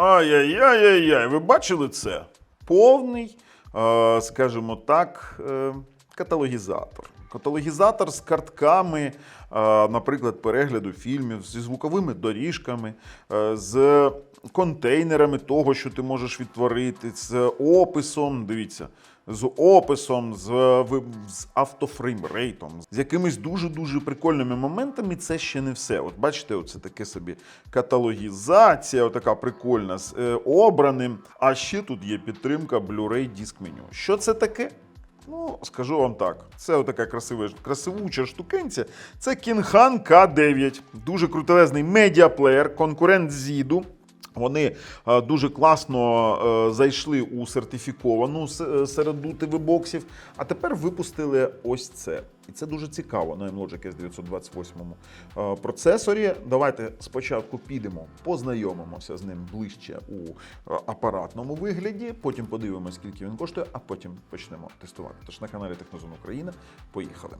Ай-яй-яй-яй-яй, ви бачили це? Повний, е, скажімо так, е, каталогізатор. Каталогізатор з картками, е, наприклад, перегляду фільмів, зі звуковими доріжками, з контейнерами того, що ти можеш відтворити, з описом. Дивіться, з описом, з, з автофреймрейтом, з якимись дуже-дуже прикольними моментами. Це ще не все. От бачите, оце таке собі каталогізація, отака прикольна з е, обраним. А ще тут є підтримка Blu-ray диск меню. Що це таке? Ну, скажу вам так, це отака красива, красивуча штукенця. Це Kinghan K9. Дуже крутелезний медіаплеєр, конкурент Зіду. Вони е, дуже класно е, зайшли у сертифіковану е, середу TV-боксів, а тепер випустили ось це. І це дуже цікаво на M-Logic S928 е, процесорі. Давайте спочатку підемо, познайомимося з ним ближче у апаратному вигляді, потім подивимося, скільки він коштує, а потім почнемо тестувати. Тож на каналі Технозон Україна поїхали.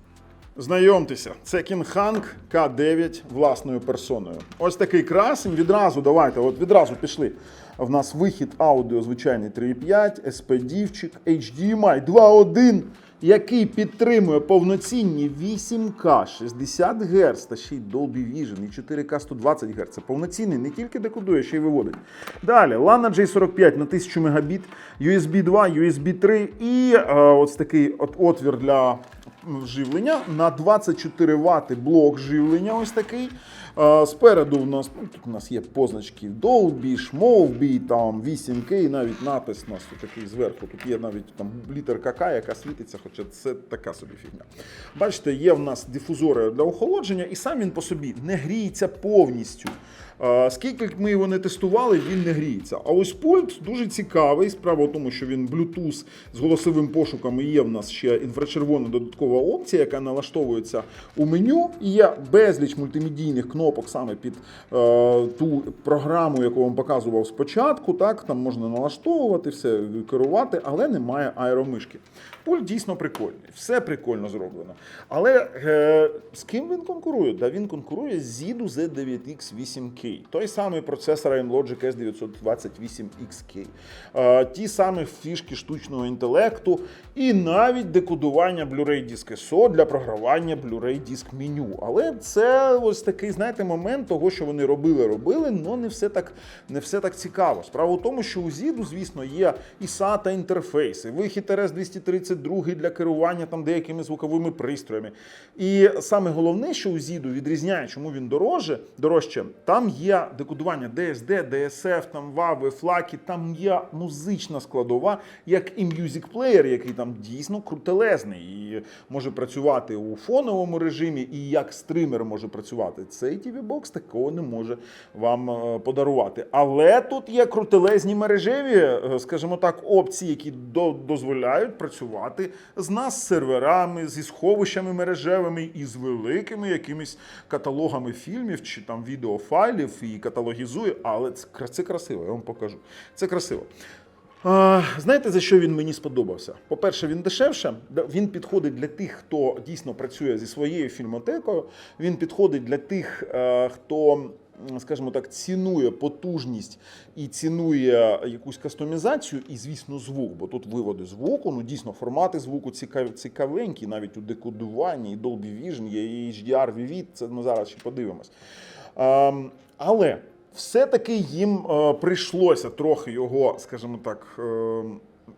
Знайомтеся, це Кінханг К9 власною персоною. Ось такий красень. Відразу давайте, от відразу пішли. В нас вихід аудіо звичайний 3.5, SP-дівчик, HDMI 2.1, який підтримує повноцінні 8К 60 Гц та ще й Dolby Vision і 4К 120 Гц. Це повноцінний, не тільки декодує, ще й виводить. Далі LAN J45 на 1000 Мбіт, USB 2, USB 3 і е, ось такий от отвір для живлення на 24 Вт блок живлення. Ось такий. Е, Спереду у нас ну, тут у нас є позначки Dolby, Шмовбі, там 8K, навіть напис у нас тут такий зверху. Тут є навіть там літерка К, яка світиться, хоча це така собі фігня. Бачите, є в нас дифузори для охолодження, і сам він по собі не гріється повністю. Скільки ми його не тестували, він не гріється. А ось пульт дуже цікавий. Справа в тому, що він Bluetooth з голосовим пошуком і є в нас ще інфрачервона додаткова опція, яка налаштовується у меню. І є безліч мультимедійних кнопок саме під е, ту програму, яку вам показував спочатку. Так, там можна налаштовувати, все керувати, але немає аеромишки. Пульт дійсно прикольний, все прикольно зроблено. Але е, з ким він конкурує? Да, він конкурує з Zidu Z9X 8K, той самий процесор AMLogic S928XK, е, ті самі фішки штучного інтелекту і навіть декодування Blu-ray диск SO для програвання Blu-ray диск меню. Але це ось такий, знаєте, момент того, що вони робили, робили, але не все так, не все так цікаво. Справа в тому, що у Zidu, звісно, є і SATA інтерфейси, вихід RS-232 для керування там деякими звуковими пристроями. І саме головне, що у Zidu відрізняє, чому він дороже, дорожче, там є декодування DSD, DSF, там WAV, флаки, там є музична складова, як і Music Player, який там дійсно крутелезний і може працювати у фоновому режимі, і як стример може працювати. Цей TV Box такого не може вам е, подарувати. Але тут є крутелезні мережеві, е, скажімо так, опції, які до- дозволяють працювати з нас серверами, зі сховищами мережевими і з великими якимись каталогами фільмів чи там відеофайлів і каталогізує. Але це, це красиво, я вам покажу. Це красиво. А, знаєте, за що він мені сподобався? По-перше, він дешевше. Він підходить для тих, хто дійсно працює зі своєю фільмотекою. Він підходить для тих, е, хто, скажімо так, цінує потужність і цінує якусь кастомізацію, і, звісно, звук. Бо тут виводи звуку, ну дійсно формати звуку цікавенькі, навіть у декодуванні, і Dolby Vision, і HDR, Vivid, це ну, зараз ще подивимось. Ем, але все-таки їм е, прийшлося трохи його, скажімо так, е,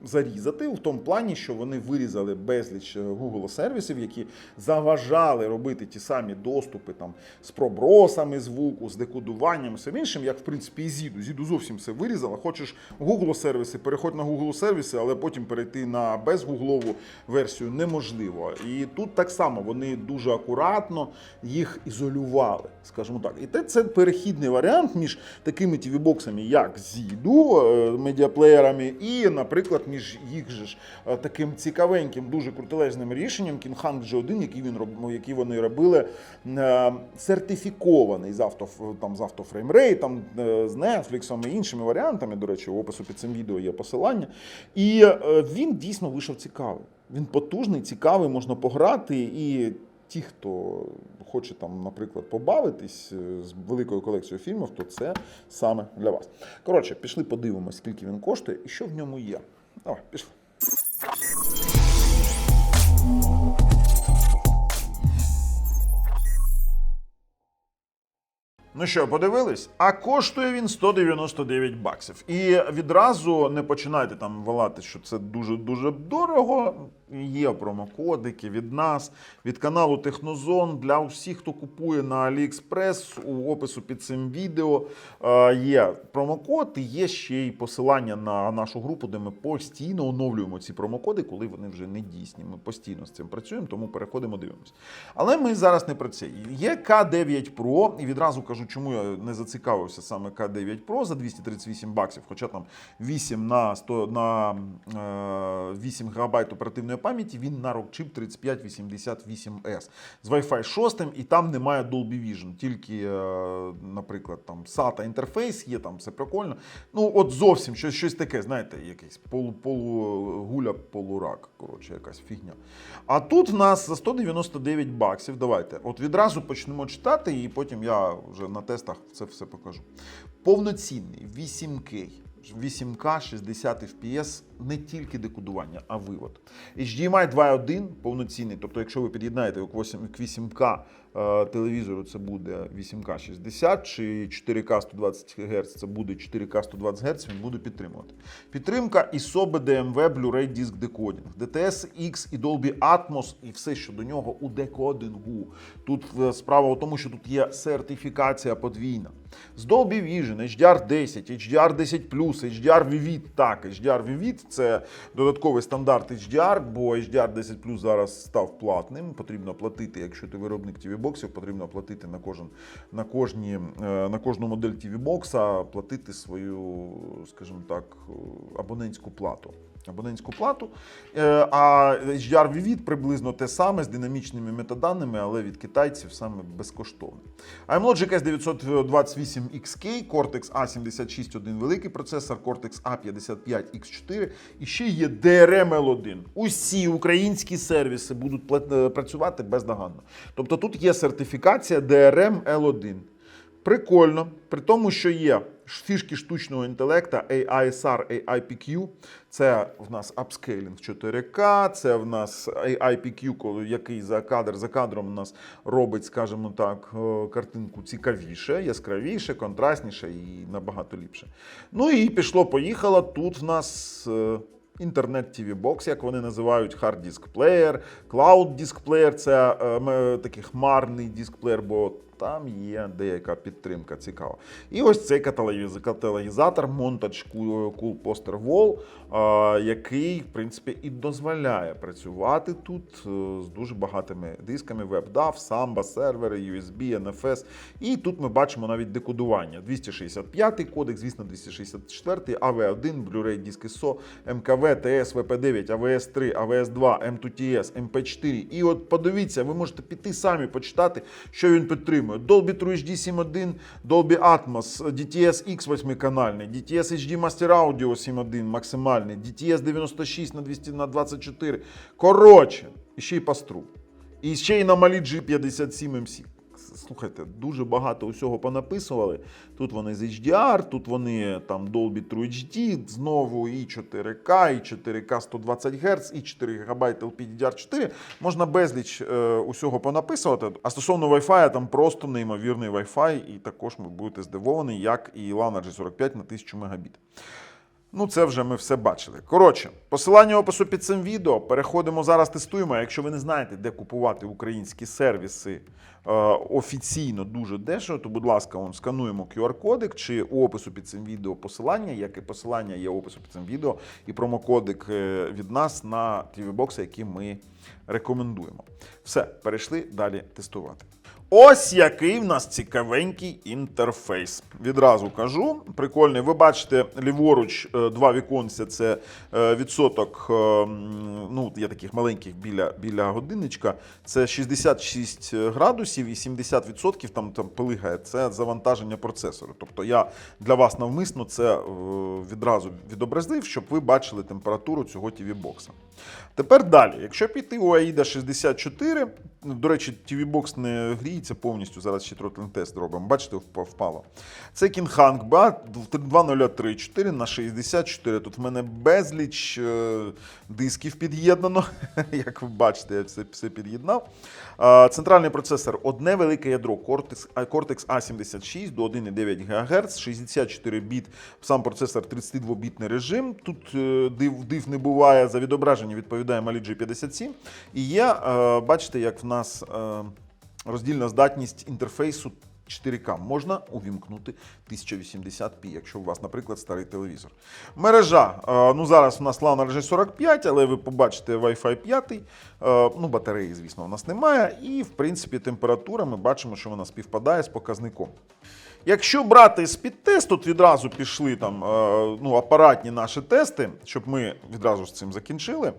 зарізати в тому плані, що вони вирізали безліч е, Google сервісів, які заважали робити ті самі доступи там з пробросами звуку, з декодуванням, всім іншим, як в принципі і Зіду. Зіду зовсім все вирізала. Хочеш Google сервіси, переходь на Google сервіси, але потім перейти на безгуглову версію неможливо. І тут так само вони дуже акуратно їх ізолювали, скажімо так. І те це перехідний варіант між такими TV-боксами, як Зіду, е, медіаплеєрами, і, наприклад, між їх же ж е, таким цікавеньким, дуже крутелезним рішенням Kinghang G1, який він роб- який вони робили, е, сертифікований з авто там з автофреймрей, там е, з Netflix і іншими варіантами. До речі, в опису під цим відео є посилання. І е, він дійсно вийшов цікавий. Він потужний, цікавий, можна пограти і. ті, хто хоче там, наприклад, побавитись е, з великою колекцією фільмів, то це саме для вас. Коротше, пішли подивимось, скільки він коштує і що в ньому є. Давай, пішли. Ну що, подивились? А коштує він 199 баксів. І відразу не починайте там валати, що це дуже-дуже дорого. Є промокодики від нас, від каналу Технозон. Для усіх, хто купує на AliExpress, у опису під цим відео е, є промокод і є ще й посилання на нашу групу, де ми постійно оновлюємо ці промокоди, коли вони вже не дійсні. Ми постійно з цим працюємо, тому переходимо, дивимося. Але ми зараз не про це. Є К9 Pro, і відразу кажу, чому я не зацікавився саме К9 Pro за 238 баксів, хоча там 8 на 100 на е, 8 гігабайт оперативної пам'яті, він на рокчип 3588S з Wi-Fi 6, і там немає Dolby Vision, тільки, е, наприклад, там SATA інтерфейс є, там все прикольно. Ну, от зовсім щось, щось таке, знаєте, якийсь полу, полугуля, полурак, коротше, якась фігня. А тут в нас за 199 баксів. Давайте, от відразу почнемо читати, і потім я вже на тестах це все покажу. Повноцінний 8К. 8К 60 FPS не тільки декодування, а вивод. HDMI 2.1 повноцінний, тобто, якщо ви під'єднаєте к 8 к 8К е, телевізору, це буде 8К 60 чи 4К 120 Гц, це буде 4К 120 Гц, він буде підтримувати. Підтримка ISO BDMV Blu-ray Disc Decoding, DTS X і Dolby Atmos, і все, що до нього у декодингу. Тут е, справа в тому, що тут є сертифікація подвійна. З Dolby Vision, HDR 10, HDR 10 HDR Vivid. Так, HDR Vivid – це додатковий стандарт HDR, бо HDR 10 зараз став платним. Потрібно платити, якщо ти виробник TV боксів, потрібно платити на кожен на кожні е, на кожну модель TV бокса, платити свою, скажімо так, е, абонентську плату. Абонентську плату. Е, А HDR Vivid приблизно те саме з динамічними метаданими, але від китайців саме безкоштовно. iMlogic S928XK, Cortex A76 один великий процесор, Cortex A55X4 і ще є DRM L1. Усі українські сервіси будуть е, працювати бездоганно. Тобто тут є сертифікація DRM L1. Прикольно, при тому, що є фішки штучного інтелекта AISR, AIPQ. Це в нас апскейлінг 4К, це в нас AIPQ, який за кадр за кадром у нас робить, скажімо так, е, картинку цікавіше, яскравіше, контрастніше і набагато ліпше. Ну і пішло-поїхало. Тут в нас. е, Інтернет TV Box, як вони називають, Player, Cloud Disk Player це е, такий хмарний диск-плеєр, бо там є деяка підтримка цікава. І ось цей каталогізатор Montage Cool Poster Wall, який, в принципі, і дозволяє працювати тут е, з дуже багатими дисками WebDAV, Samba, сервери, USB, NFS. І тут ми бачимо навіть декодування. 265 кодек, звісно, 264, AV1, Blu-ray диск ISO, МКВ, TS, VP9, AVS3, AVS2, M2TS, MP4. І от подивіться, ви можете піти самі почитати, що він підтримує. Dolby True HD 7.1, Dolby Atmos, DTS X 8-канальний, DTS HD Master Audio 7.1 максимальний, DTS 96 на 200 на 24. Коротше, і ще й пастру. І ще й на малі G57 MC. Слухайте, дуже багато усього понаписували. Тут вони з HDR, тут вони там Dolby True HD, знову і 4К, і 4К 120 Гц, і 4 ГБ LPDDR4. Можна безліч е, усього понаписувати. А стосовно Wi-Fi, там просто неймовірний Wi-Fi, і також ви будете здивовані, як і LAN G45 на 1000 Мбіт. Ну, це вже ми все бачили. Коротше, посилання опису під цим відео. Переходимо зараз, тестуємо. Якщо ви не знаєте, де купувати українські сервіси е, офіційно дуже дешево, то, будь ласка, вон, скануємо QR-кодик чи у опису під цим відео посилання, як і посилання є опису під цим відео, і промокодик е, від нас на TV-бокси, які ми рекомендуємо. Все, перейшли далі тестувати. Ось який в нас цікавенький інтерфейс. Відразу кажу. Прикольний. Ви бачите, ліворуч е, два віконця це е, відсоток. е, Ну, є таких маленьких біля, біля годинничка. Це 66 градусів і 70% там, там пилигає. Це завантаження процесору. Тобто я для вас навмисно це відразу відобразив, щоб ви бачили температуру цього TV-бокса. Тепер далі, якщо піти у AIDA 64, Ну, До речі, TV Box не гріється повністю. Зараз ще тротлинг тест робимо. Бачите, впало. Це Кінханг Ба 2034 на 64. Тут в мене безліч е, дисків під'єднано. Як ви бачите, я все, все під'єднав. Центральний процесор одне велике ядро Cortex, A76 до 1,9 ГГц, 64 біт, сам процесор 32-бітний режим. Тут е, див, див не буває. За відображення відповідає малі G57. І є, е, бачите, як в нас е, роздільна здатність інтерфейсу 4К можна увімкнути 1080p, якщо у вас, наприклад, старий телевізор. Мережа. е, Ну зараз у нас LAN RJ 45, але ви побачите Wi-Fi 5. е, Ну, батареї, звісно, у нас немає. І, в принципі, температура ми бачимо, що вона співпадає з показником. Якщо брати з підтест, тут відразу пішли там ну, апаратні наші тести, щоб ми відразу з цим закінчили.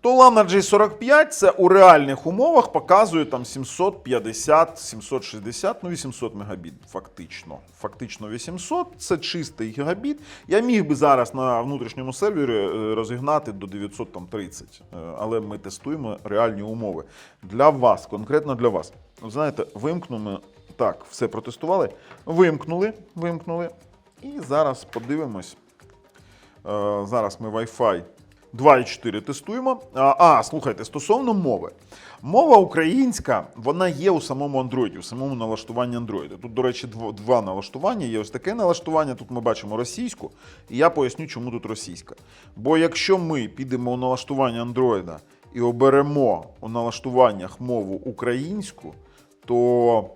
То LAN RJ45 це у реальних умовах показує там 750, 760, ну 800 мегабіт, фактично. Фактично 800, це чистий гігабіт. Я міг би зараз на внутрішньому сервері е, розігнати до 930, е, але ми тестуємо реальні умови. Для вас, конкретно для вас. Знаєте, вимкнемо. Так, все протестували. Вимкнули, вимкнули. І зараз подивимось. Е, зараз ми Wi-Fi 2.4 тестуємо. А, а, слухайте, стосовно мови. Мова українська, вона є у самому Android, у самому налаштуванні Android. Тут, до речі, дво- два налаштування. Є ось таке налаштування. Тут ми бачимо російську, і я поясню, чому тут російська. Бо якщо ми підемо у налаштування Android і оберемо у налаштуваннях мову українську, то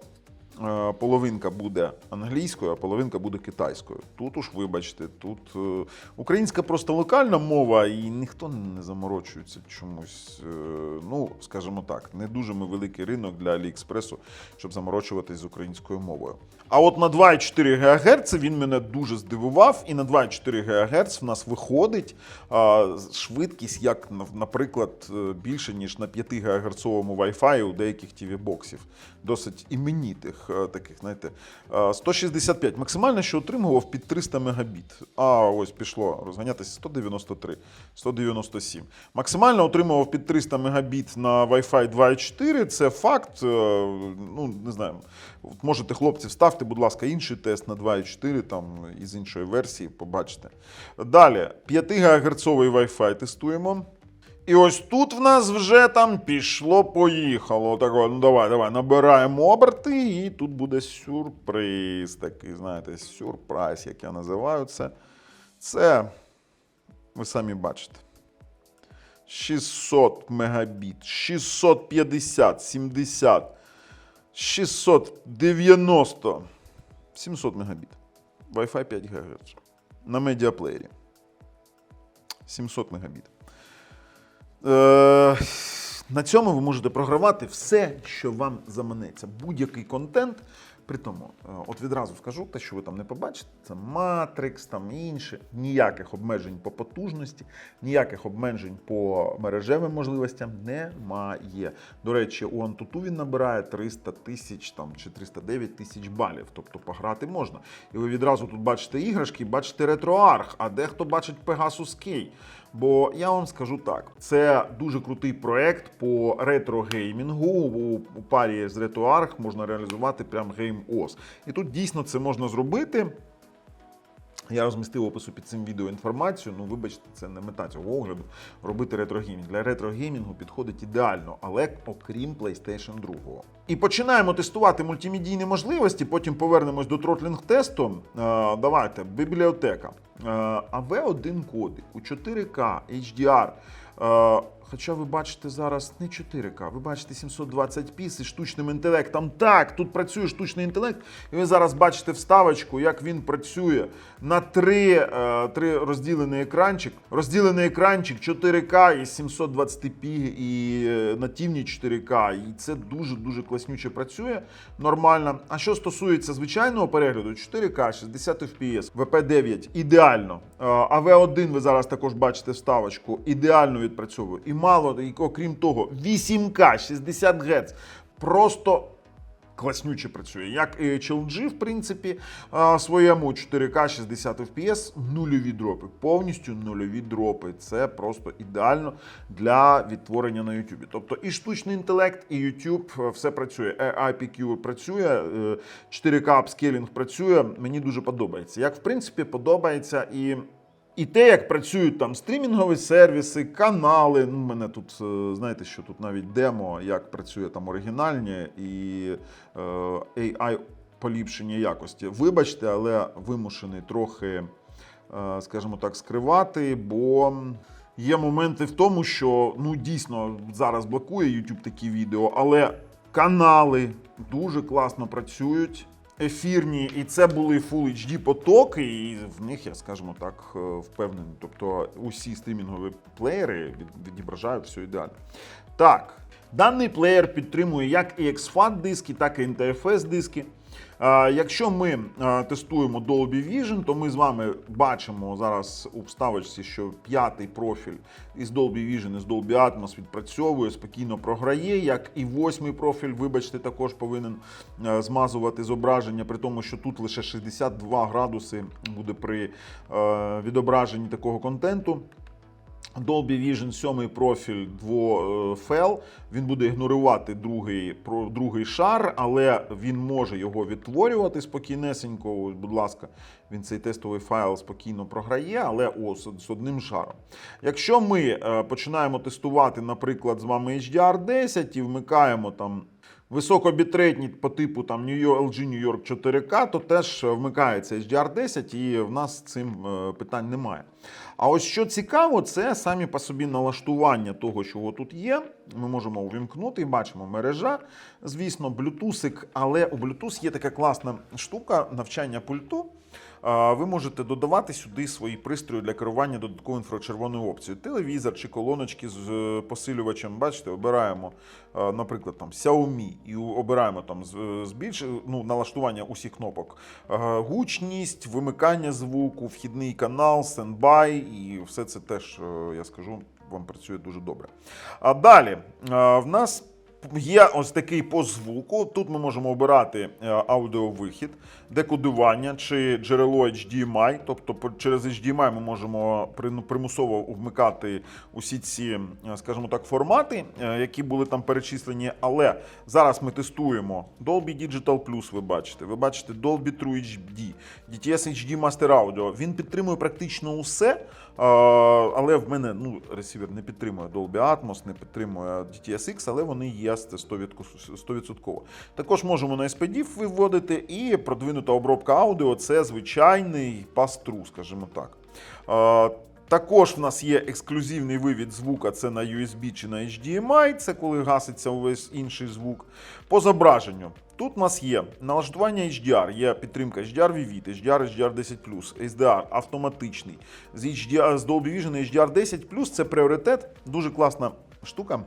половинка буде англійською, а половинка буде китайською. Тут уж, вибачте, тут е, українська просто локальна мова, і ніхто не заморочується чомусь. Е, ну, скажімо так, не дуже ми великий ринок для Аліекспресу, щоб заморочуватись з українською мовою. А от на 2,4 ГГц він мене дуже здивував, і на 2,4 ГГц в нас виходить швидкість, як, наприклад, е, більше, ніж на 5 ГГц Wi-Fi у деяких TV-боксів. Досить іменітих е, таких, знаєте. Е, 165. Максимально, що отримував під 300 Мбіт. А ось пішло розганятися 193, 197. Максимально отримував під 300 Мбіт на Wi-Fi 2.4. Це факт. е, Ну, не знаю. Можете, хлопці, вставте, будь ласка, інший тест на 2.4 там із іншої версії, побачите. Далі, 5 ГГц Wi-Fi тестуємо. І ось тут в нас вже там пішло-поїхало. Так, ну давай, давай, набираємо оберти, і тут буде сюрприз. Такий, знаєте, сюрприз, як я називаю це. Це, ви самі бачите. 600 мегабіт, 650, 70, 690, 700 мегабіт. Wi-Fi 5 ГГц. На медіаплеєрі. 700 мегабіт. Е, на цьому ви можете програвати все, що вам заманеться. Будь-який контент. При тому, е, от відразу скажу, те, що ви там не побачите, це Matrix, там інше. Ніяких обмежень по потужності, ніяких обмежень по мережевим можливостям немає. До речі, у Antutu він набирає 300 тисяч там, чи 309 тисяч балів. Тобто пограти можна. І ви відразу тут бачите іграшки, бачите ретроарх, а дехто бачить Pegasus Key. Бо я вам скажу так: це дуже крутий проект по ретро-геймінгу. У, парі з RetroArch можна реалізувати прям гейм ос. І тут дійсно це можна зробити. Я розмістив опису під цим відео інформацію. Ну, вибачте, це не мета цього огляду. Робити ретрогеймінг. Для ретрогеймінгу підходить ідеально, але окрім PlayStation 2. І починаємо тестувати мультимедійні можливості. Потім повернемось до тротлінг тесту. Е, давайте, бібліотека. Е, AV1 кодик у 4К HDR. Хоча ви бачите зараз не 4К, ви бачите 720p зі штучним інтелектом. Так, тут працює штучний інтелект, і ви зараз бачите вставочку, як він працює на три, е, три розділений екранчик. Розділений екранчик 4К і 720p і е, нативні 4К. І це дуже-дуже класнюче працює нормально. А що стосується звичайного перегляду, 4К, 60 FPS, VP9 ідеально. Е, AV1 ви зараз також бачите вставочку, ідеально відпрацьовує. Мало, і окрім того, 8К, 60 Гц. Просто класнюче працює. Як і HLG, в принципі, своєму 4К 60 FPS, нульові дропи, повністю нульові дропи. Це просто ідеально для відтворення на YouTube. Тобто і штучний інтелект, і YouTube е, все працює. AIPQ працює, е, 4К апскейлінг працює. Мені дуже подобається. Як в принципі подобається і. І те, як працюють там стрімінгові сервіси, канали. Ну, мене тут, е, знаєте, що тут навіть демо, як працює там оригінальні і е, AI поліпшення якості. Вибачте, але вимушений трохи, е, скажімо так, скривати, бо. Є моменти в тому, що ну дійсно зараз блокує YouTube такі відео, але канали дуже класно працюють. Ефірні, і це були Full HD потоки, і в них я, скажімо так, е, впевнений. Тобто усі стрімінгові плеєри відображають все ідеально. Так, даний плеєр підтримує як і XFAT диски, так і NTFS диски. Якщо ми тестуємо Dolby Vision, то ми з вами бачимо зараз у вставочці, що п'ятий профіль із Dolby Vision, із Dolby Atmos відпрацьовує, спокійно програє, як і восьмий профіль, вибачте, також повинен е, змазувати зображення, при тому, що тут лише 62 градуси буде при е, відображенні такого контенту. Dolby Vision 7 профіль 2 FL, він буде ігнорувати другий, другий шар, але він може його відтворювати спокійнесенько. Будь ласка, він цей тестовий файл спокійно програє, але о, з, з одним шаром. Якщо ми е, починаємо тестувати, наприклад, з вами HDR10 і вмикаємо там високобітретні по типу там LG New York 4K, то теж вмикається HDR10 і в нас цим е, питань немає. А ось що цікаво, це самі по собі налаштування того, чого тут є. Ми можемо увімкнути і бачимо мережа. Звісно, блютусик, але у Bluetooth є така класна штука навчання пульту. Ви можете додавати сюди свої пристрої для керування додатковою інфрачервоною опцією. Телевізор чи колоночки з е, посилювачем. Бачите, обираємо, е, наприклад, там Xiaomi і обираємо там з- збільш ну, налаштування усіх кнопок. Е, Гучність, вимикання звуку, вхідний канал, стендбай, і все це теж, е, я скажу, вам працює дуже добре. А далі е, в нас. Є ось такий по звуку. Тут ми можемо обирати е, аудіовихід, декодування чи джерело HDMI. Тобто через HDMI ми можемо примусово вмикати усі ці, е, скажімо так, формати, е, які були там перечислені. Але зараз ми тестуємо Dolby Digital Plus, ви бачите. Ви бачите Dolby True HD, DTS HD Master Audio. Він підтримує практично усе. Але в мене ну, ресівер не підтримує Dolby Atmos, не підтримує DTSX, але вони є це 100%. 100%. Також можемо на SPD виводити, і продвинута обробка аудіо це звичайний пастру, скажімо так. Е, Також в нас є ексклюзивний вивід звука, це на USB чи на HDMI, це коли гаситься увесь інший звук. По зображенню. Тут у нас є налаштування HDR, є підтримка HDR Vivid, HDR, HDR10+, SDR автоматичний. З, HDR, з Dolby Vision HDR10+, це пріоритет, дуже класна штука.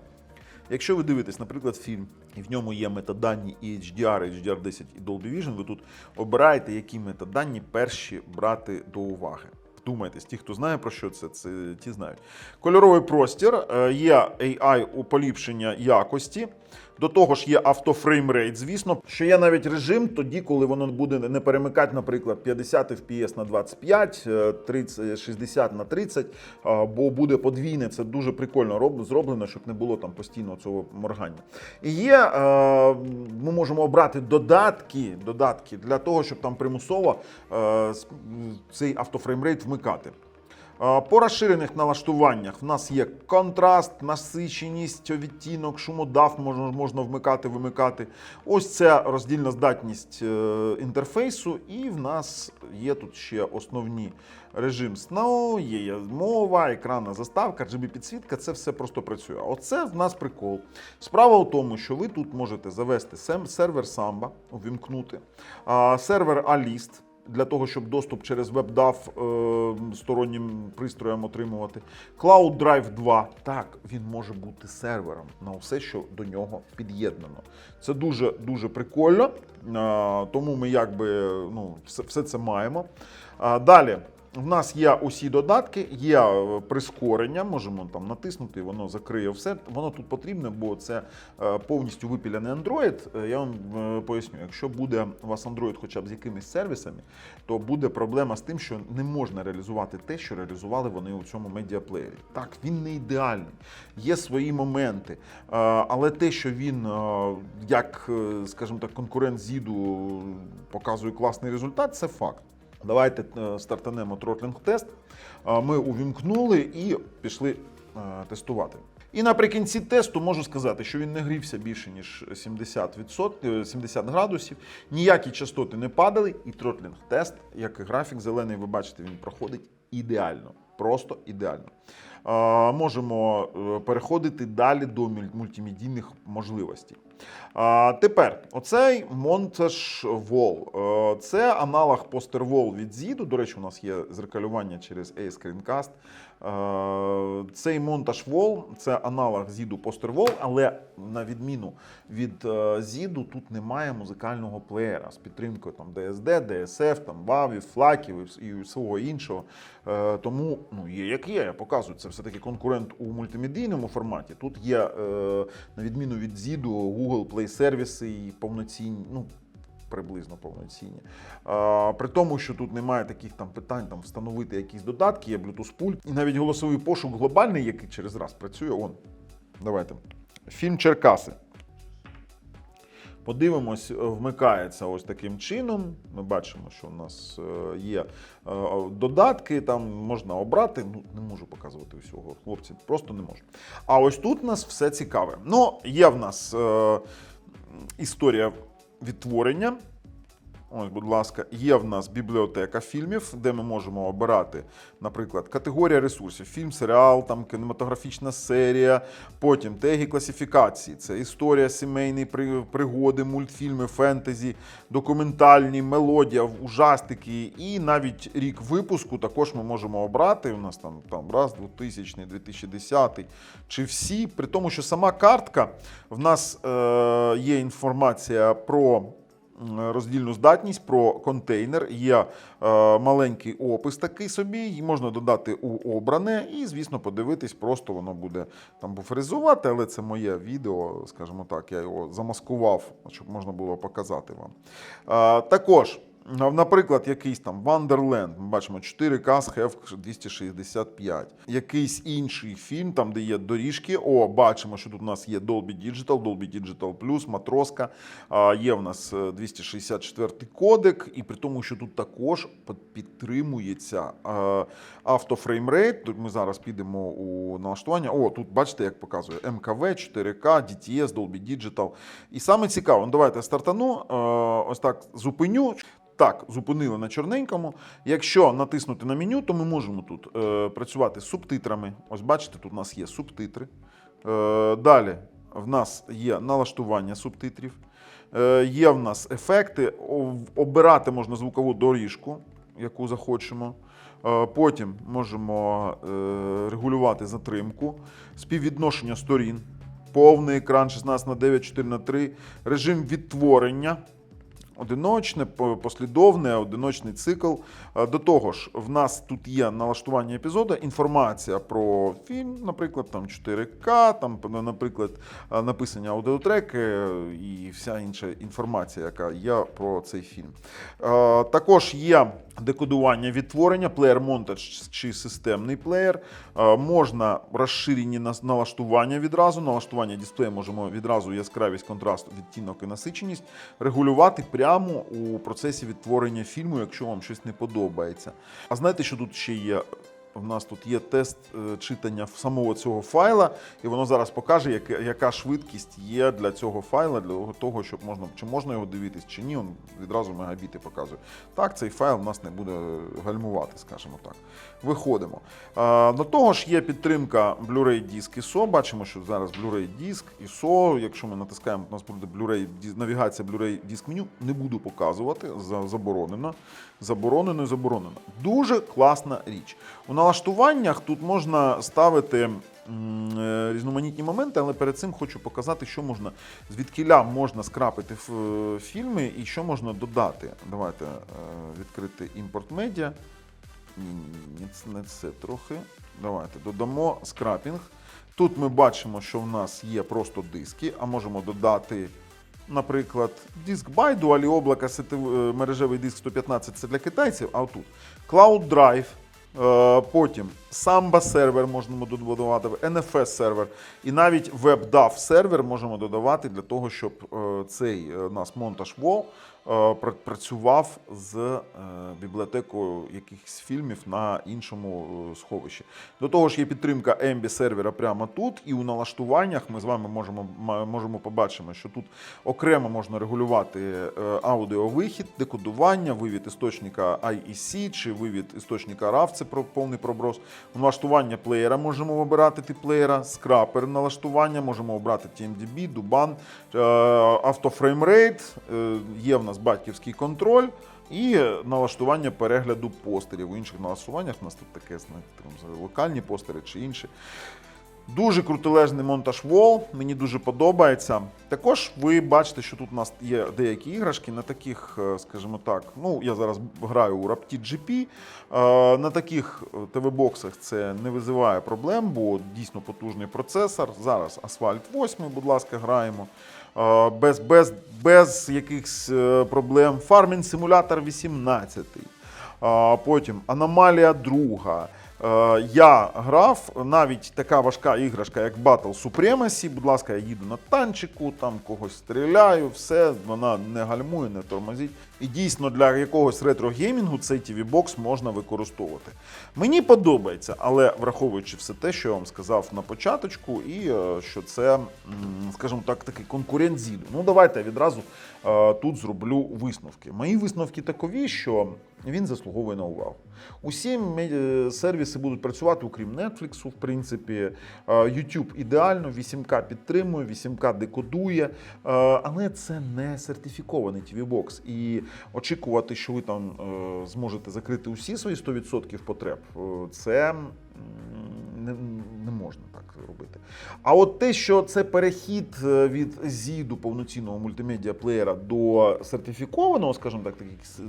Якщо ви дивитесь, наприклад, фільм, і в ньому є метадані і HDR, і HDR10 і Dolby Vision, ви тут обираєте, які метадані перші брати до уваги. Вдумайтесь, ті, хто знає про що це, це ті знають. Кольоровий простір, е, є AI у поліпшення якості. До того ж є автофреймрейт, звісно, що є навіть режим тоді, коли воно буде не перемикати, наприклад, 50 FPS на 25, е, 30, 60 на 30, бо буде подвійне. Це дуже прикольно роб- зроблено, щоб не було там постійно цього моргання. І є, е, ми можемо обрати додатки, додатки для того, щоб там примусово е, цей автофреймрейт вмикати. По розширених налаштуваннях в нас є контраст, насиченість, відтінок, шумодав можна, можна вмикати, вимикати. Ось це роздільна здатність е, інтерфейсу, і в нас є тут ще основні режим сну, є мова, екранна заставка, RGB підсвітка. Це все просто працює. Оце в нас прикол. Справа у тому, що ви тут можете завести сервер Samba, увімкнути, сервер Alist для того, щоб доступ через WebDAV е, стороннім пристроям отримувати. Cloud Drive 2, так, він може бути сервером на все, що до нього під'єднано. Це дуже дуже прикольно. е, Тому ми якби ну, все, все це маємо. Е, Далі. В нас є усі додатки, є е, прискорення, можемо там натиснути, воно закриє все. Воно тут потрібне, бо це е, повністю випіляний Android. Е, Я вам поясню, якщо буде у вас Android хоча б з якимись сервісами, то буде проблема з тим, що не можна реалізувати те, що реалізували вони у цьому медіаплеєрі. Так, він не ідеальний, є свої моменти, але те, що він, як, скажімо так, конкурент Зіду показує класний результат, це факт. Давайте е, стартанемо тротлінг-тест. Е, Ми увімкнули і пішли е, тестувати. І наприкінці тесту можу сказати, що він не грівся більше ніж 70%, е, 70 градусів, ніякі частоти не падали, і тротлінг-тест, як і графік зелений, ви бачите, він проходить ідеально. Просто ідеально. Е, Можемо е, переходити далі до мультимедійних можливостей. А, тепер, оцей монтаж Wall. Е, Це аналог постер Wall від Зіду. До речі, у нас є зеркалювання через A-Screencast. Е, Цей монтаж Wall – це аналог Poster Wall, але на відміну від е, Zido, тут немає музикального плеєра з підтримкою там DSD, DSF, там WAV, флаків і вс- всього іншого. Е, Тому ну, є як є, я показую. Це все-таки конкурент у мультимедійному форматі. Тут є, на відміну від Zido, Google Play сервіси і повноцінні. Ну, Приблизно повноцінні. А, при тому, що тут немає таких там питань там, встановити якісь додатки, є Bluetooth пульт. І навіть голосовий пошук глобальний, який через раз працює. Он. Давайте. Фільм Черкаси. Подивимось, е, вмикається ось таким чином. Ми бачимо, що у нас е, є е, додатки, там можна обрати. Ну, не можу показувати усього, хлопці, просто не можу. А ось тут у нас все цікаве. Ну, є в нас е, історія відтворення. Ось, будь ласка, є в нас бібліотека фільмів, де ми можемо обирати, наприклад, категорія ресурсів: фільм, серіал, там кінематографічна серія, потім теги класифікації. Це історія, сімейні пригоди, мультфільми, фентезі, документальні, мелодія, ужастики і навіть рік випуску також ми можемо обрати. У нас там, там раз, 2000, 2010, чи всі. При тому, що сама картка в нас е, є інформація про роздільну здатність про контейнер. Є е, маленький опис такий собі, і можна додати у обране, і, звісно, подивитись, просто воно буде там буферизувати, але це моє відео, скажімо так, я його замаскував, щоб можна було показати вам. Е, також. Наприклад, якийсь там Wonderland, ми бачимо 4К з HEV 265. Якийсь інший фільм, там, де є доріжки. О, бачимо, що тут у нас є Dolby Digital, Dolby Digital Plus, Матроска. Є в нас е, 264 кодек, і при тому, що тут також підтримується е, автофреймрейт. Тут ми зараз підемо у налаштування. О, тут бачите, як показує МКВ, 4К, DTS, Dolby Digital. І саме цікаво, ну, давайте стартану. е, Ось так зупиню. Так, зупинили на чорненькому. Якщо натиснути на меню, то ми можемо тут е, працювати з субтитрами. Ось бачите, тут у нас є субтитри. Е, далі в нас є налаштування субтитрів. Е, є в нас ефекти. Обирати можна звукову доріжку, яку захочемо. Е, Потім можемо е, регулювати затримку, співвідношення сторін, повний екран 16 на 9, 4 на 3, режим відтворення. Одиночне, послідовне, одиночний цикл. Е, До того ж, в нас тут є налаштування епізоду, інформація про фільм, наприклад, там 4К, там, наприклад, е, написані аудіотреки е, і вся інша інформація, яка є про цей фільм. Також є декодування відтворення, плеєр монтаж чи системний плеєр. Можна розширені налаштування відразу. Налаштування дисплею можемо відразу яскравість, контраст, відтінок і насиченість регулювати прямо у процесі відтворення фільму, якщо вам щось не подобається. А знаєте, що тут ще є? У нас тут є тест е, читання самого цього файла, і воно зараз покаже, яка, швидкість є для цього файла, для того, щоб можна чи можна його дивитись, чи ні. Он відразу мегабіти показує. Так, цей файл у нас не буде гальмувати, скажімо так. Виходимо. До того ж, є підтримка Blu-ray диск ISO. Бачимо, що зараз Blu-ray диск ISO. Якщо ми натискаємо, у нас буде Blu-ray навігація Blu-ray диск меню. Не буду показувати, заборонено. Заборонено і заборонено. Дуже класна річ. У налаштуваннях тут можна ставити е, різноманітні моменти, але перед цим хочу показати, що можна звідкіля можна скрапити е, фільми і що можна додати. Давайте е, відкрити імпорт медіа. Ні, ні, ні, це не це трохи. Давайте додамо скрапінг. Тут ми бачимо, що в нас є просто диски, а можемо додати, наприклад, диск байду, алі облака е, мережевий диск 115 це для китайців, а отут Cloud Drive, е, потім Samba сервер можемо додавати, NFS сервер і навіть WebDAV сервер можемо додавати для того, щоб е, цей е, нас монтаж Wall е, працював з бібліотекою якихось фільмів на іншому сховищі. До того ж, є підтримка MB сервера прямо тут, і у налаштуваннях ми з вами можемо, можемо побачимо, що тут окремо можна регулювати аудіовихід, декодування, вивід істочника IEC чи вивід істочника RAW, це повний проброс. Налаштування плеєра можемо вибирати тип плеєра, скрапер налаштування, можемо обрати TMDB, Duban, е, автофреймрейт, е, є в нас батьківський контроль. І налаштування перегляду постерів. У інших налаштуваннях у нас тут таке знаєте, локальні постери чи інші. Дуже крутележний монтаж вол, мені дуже подобається. Також ви бачите, що тут у нас є деякі іграшки на таких, е, скажімо так, ну я зараз граю у Rapti GP. Е, на таких е, ТВ-боксах це не визиває проблем, бо дійсно потужний процесор. Зараз асфальт 8, будь ласка, граємо. Без без, без якихось проблем. фармін-симулятор 18. Потім аномалія 2. Я грав навіть така важка іграшка, як Battle Supremacy. Будь ласка, я їду на танчику, там когось стріляю, все, вона не гальмує, не тормозить. І дійсно для якогось ретро-геймінгу цей TV-бокс можна використовувати. Мені подобається, але враховуючи все те, що я вам сказав на початочку, і е, що це, скажімо так, такий конкурент зіду. Ну, давайте я відразу е, тут зроблю висновки. Мої висновки такові, що він заслуговує на увагу. Усі сервіси будуть працювати, окрім Netflix, в принципі. Е, YouTube ідеально, 8К підтримує, 8К декодує, е, але це не сертифікований TV-бокс. І очікувати, що ви там е, зможете закрити усі свої 100% потреб, е, це можна так робити. А от те, що це перехід е, від зіду повноцінного мультимедіа плеєра до сертифікованого, скажімо так,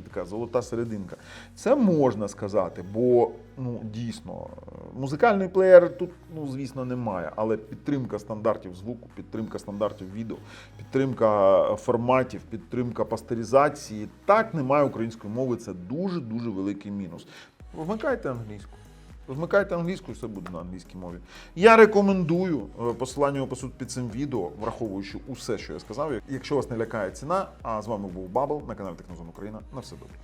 така золота серединка, це можна сказати, бо ну дійсно е, музикальний плеєр тут, ну звісно, немає, але підтримка стандартів звуку, підтримка стандартів відео, підтримка форматів, підтримка пастеризації. Так, немає української мови. Це дуже дуже великий мінус. Вмикайте англійську. Вмикайте англійську, все буде на англійській мові. Я рекомендую е, посилання опису під цим відео, враховуючи усе, що я сказав. Якщо вас не лякає ціна, а з вами був Бабл на каналі Технозон Україна. На все добре.